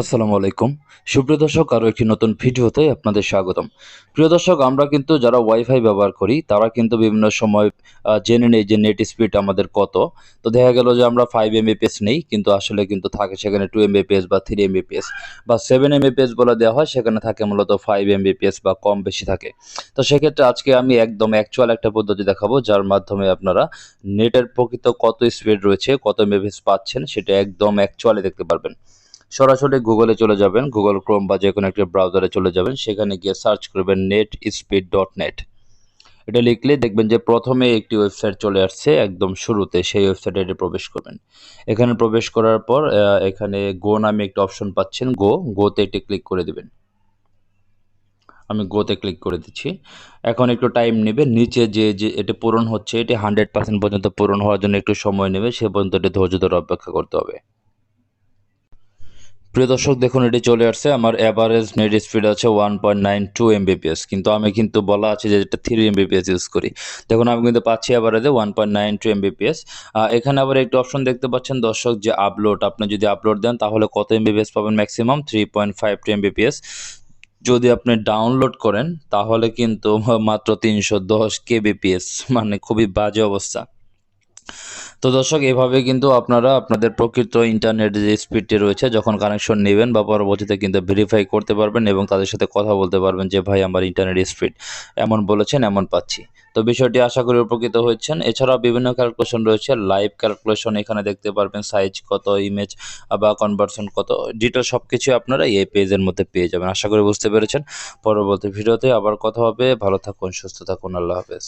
আসসালামু আলাইকুম। সুপ্রিয় দর্শক, আরও একটি নতুন ভিডিওতে আপনাদের স্বাগতম। প্রিয় দর্শক, আমরা কিন্তু যারা ওয়াইফাই ব্যবহার করি, তারা কিন্তু বিভিন্ন সময় জেনে নেই যে নেট স্পিড আমাদের কত। তো দেখা গেল যে আমরা ফাইভ এমবিপিএস নেই, কিন্তু আসলে কিন্তু থাকে সেখানে টু এমবিপিএস বা থ্রি এমবিপিএস বা সেভেন এমবিপিএস বলে দেওয়া হয়, সেখানে থাকে মূলত ফাইভ এমবিপিএস বা কম বেশি থাকে। তো সেক্ষেত্রে আজকে আমি একদম অ্যাকচুয়াল একটা পদ্ধতি দেখাবো, যার মাধ্যমে আপনারা নেটের প্রকৃত কত স্পিড রয়েছে, কত এমবিপিএস পাচ্ছেন, সেটা একদম অ্যাকচুয়ালি দেখতে পারবেন। সরাসরি গুগলে চলে যাবেন। গুগল ক্রোম বা যে কোনো একটা ব্রাউজারে চলে যাবেন। সেখানে গিয়ে সার্চ করবেন নেট স্পিড ডট নেট এটা লিখলে দেখবেন যে প্রথমে একটি ওয়েবসাইট চলে আসছে একদম শুরুতে। সেই ওয়েবসাইটে এটি প্রবেশ করবেন। এখানে প্রবেশ করার পর এখানে গো নামে একটি অপশন পাচ্ছেন। গো গোতে একটি ক্লিক করে দেবেন। আমি গোতে ক্লিক করে দিচ্ছি। এখন একটু টাইম নেবে। নিচে যে যে এটা পূরণ হচ্ছে, এটি হান্ড্রেড পার্সেন্ট পর্যন্ত পূরণ হওয়ার জন্য একটু সময় নেবে। সে পর্যন্ত এটি ধৈর্য ধরে অপেক্ষা করতে হবে। প্রিয় দর্শক, দেখুন, এটি চলে আসছে আমার অ্যাভারেজ নেট স্পিড আছে one point nine two Mbps কিন্তু আমি কিন্তু বলা আছে যে এটা থ্রি এমবিপিএস ইউজ করি। দেখুন, আমি কিন্তু পাচ্ছি অ্যাভারেজে one point nine two Mbps এখানে আবার একটি অপশন দেখতে পাচ্ছেন দর্শক, যে আপলোড আপনি যদি আপলোড দেন, তাহলে কত এমবিপিএস পাবেন maximum three point five two Mbps যদি আপনি ডাউনলোড করেন, তাহলে কিন্তু মাত্র তিনশো দশ কেবিপিএস মানে খুবই বাজে অবস্থা। তো দর্শক, এভাবে কিন্তু আপনারা আপনাদের প্রকৃত ইন্টারনেট যে স্পিডটি রয়েছে, যখন কানেকশন নেবেন বা পরবর্তীতে কিন্তু ভেরিফাই করতে পারবেন এবং তাদের সাথে কথা বলতে পারবেন যে, ভাই, আমার ইন্টারনেট স্পিড এমন বলেছেন, এমন পাচ্ছি। তো বিষয়টি আশা করি উপকৃত হচ্ছেন এছাড়াও বিভিন্ন ক্যালকুলেশন রয়েছে লাইভ ক্যালকুলেশন এখানে দেখতে পারবেন সাইজ কত ইমেজ বা কনভার্সন কত ডিটেল সব কিছু আপনারা এই পেজের মধ্যে পেয়ে যাবেন। আশা করি বুঝতে পেরেছেন। পরবর্তী ভিডিওতে আবার কথা হবে। ভালো থাকুন, সুস্থ থাকুন, আল্লাহ হাফেজ।